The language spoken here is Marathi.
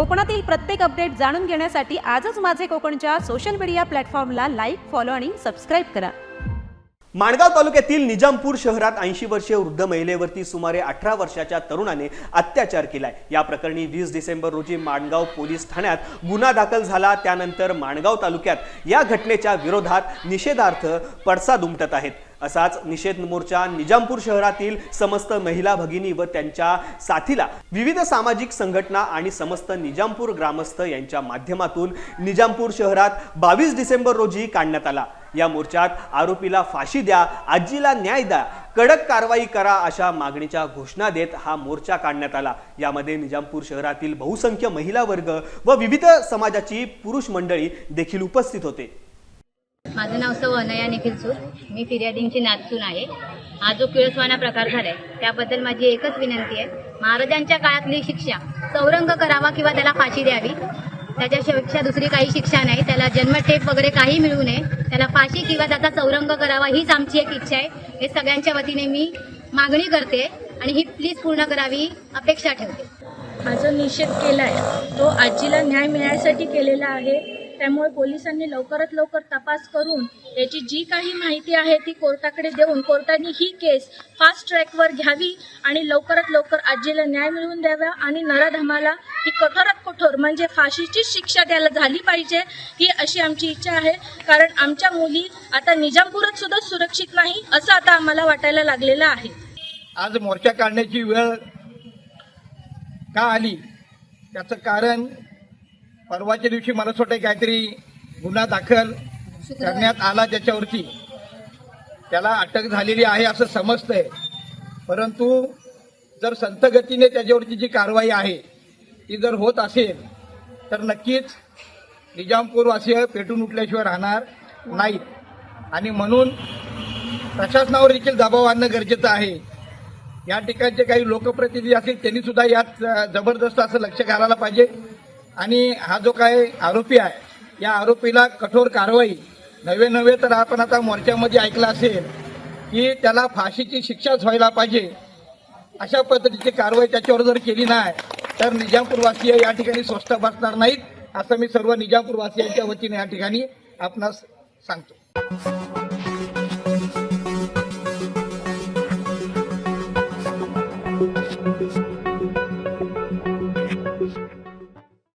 कोकणातील प्रत्येक अपडेट जाणून घेण्यासाठी आजच माझे कोकणच्या सोशल मीडिया प्लॅटफॉर्मला लाईक फॉलो आणि सबस्क्राईब करा. माणगाव तालुक्यातील निजामपूर शहरात ऐंशी वर्षीय वृद्ध महिलेवरती सुमारे अठरा वर्षाच्या तरुणाने अत्याचार केलाय. या प्रकरणी वीस डिसेंबर रोजी माणगाव पोलीस ठाण्यात गुन्हा दाखल झाला. त्यानंतर माणगाव तालुक्यात या घटनेच्या विरोधात निषेधार्थ पडसाद उमटत आहेत. असाच निषेध मोर्चा निजामपूर शहरातील समस्त महिला भगिनी व त्यांच्या साथीला विविध सामाजिक संघटना आणि समस्त निजामपूर ग्रामस्थ यांच्या माध्यमातून निजामपूर शहरात बावीस डिसेंबर रोजी काढण्यात आला. या मोर्चात आरोपीला फाशी द्या आजीला न्याय द्या कडक कारवाई करा अशा मागणीच्या घोषणा देत हा मोर्चा काढण्यात आला. यामध्ये निजामपूर शहरातील बहुसंख्य महिला वर्ग व विविध समाजाची पुरुष मंडळी देखील उपस्थित होते. माझं नाव सौ अनया निखिल सूर मी फिर्यादींची नातसून आहे. हा जो किळसवाना प्रकार झालाय त्याबद्दल माझी एकच विनंती आहे. महाराजांच्या काळातली शिक्षा चौरंग करावा किंवा त्याला फाशी द्यावी त्याच्यापेक्षा दुसरी काही शिक्षा नाही. त्याला जन्मठेप वगैरे काही मिळू नये. त्याला फाशी किंवा त्याचा चौरंग करावा हीच आमची एक इच्छा आहे. हे सगळ्यांच्या वतीने मी मागणी करते आणि ही प्लीज पूर्ण करावी अपेक्षा ठेवते. हा जो निषेध केलाय. तो आजीला न्याय मिळण्यासाठी केलेला आहे. त्यामुळे पोलिसांनी लवकरात लवकर तपास करून त्याची जी काही माहिती आहे ती कोर्टाकडे देऊन कोर्टाने ही केस फास्ट ट्रॅकवर घ्यावी आणि लवकरात लवकर आजीला न्याय मिळवून द्यावा आणि नराधमाला ही कठोरात कठोर म्हणजे फाशीची शिक्षा द्यायला झाली पाहिजे ही अशी आमची इच्छा आहे. कारण आमच्या मुली आता निजामपुरात सुद्धा सुरक्षित नाही असं आता आम्हाला वाटायला लागलेलं आहे. आज मोर्चा काढण्याची वेळ का आली? त्याचं कारण परवाच्या दिवशी मला वाटतं काहीतरी गुन्हा दाखल करण्यात आला त्याच्यावरती. त्याला अटक झालेली आहे असं समजतंय. परंतु जर संत गतीने त्याच्यावरची जी कारवाई आहे ती जर होत असेल तर नक्कीच निजामपूरवासीय पेटून उठल्याशिवाय राहणार नाहीत. आणि म्हणून प्रशासनावर देखील दबाव आणणं गरजेचं आहे. या ठिकाणचे काही लोकप्रतिनिधी असतील त्यांनी सुद्धा यात जबरदस्त असं लक्ष घालायला पाहिजे. आणि हा जो काय आरोपी आहे या आरोपीला कठोर कारवाई नवे नवे तर आपण आता मोर्चामध्ये ऐकलं असेल की त्याला फाशीची शिक्षाच व्हायला पाहिजे अशा पद्धतीची कारवाई त्याच्यावर जर केली नाही तर निजामपूरवासीय या ठिकाणी स्वस्थ बसणार नाहीत असं मी सर्व निजामपूरवासियांच्या वतीने या ठिकाणी आपणास सांगतो